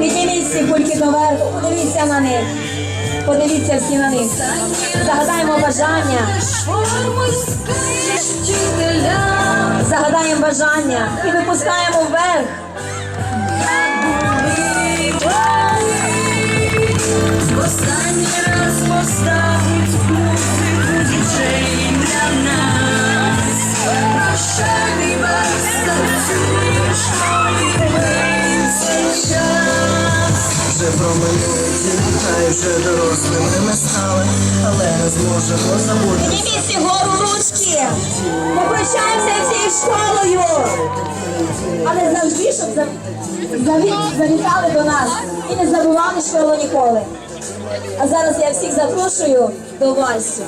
Підніміть всі кульки доверху, подивіться на них. Подивіться всі на них. Загадаємо бажання. Загадаємо бажання і випускаємо вверх. Час. Вже проминули діти, вже дорослими ми стали, але не зможемо забути. Підніміть гору ручки. Попрощаємося всією школою. Але завжди, щоб завітали до нас і не забували школу ніколи. А зараз я всіх запрошую до вальсу.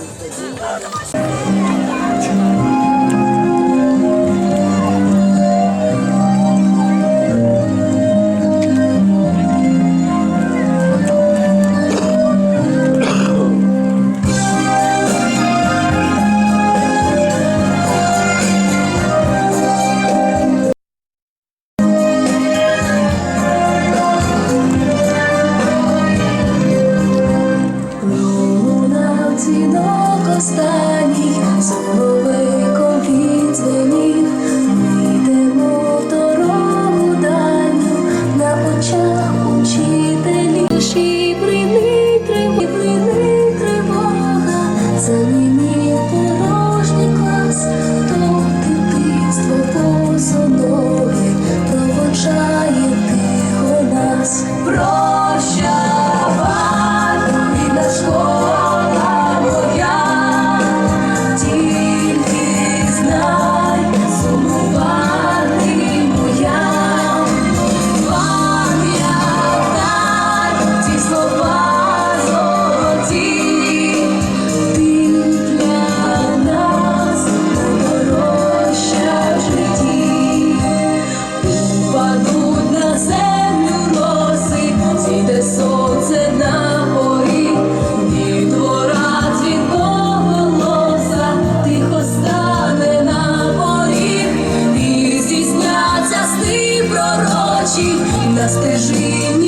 І здійсняться на.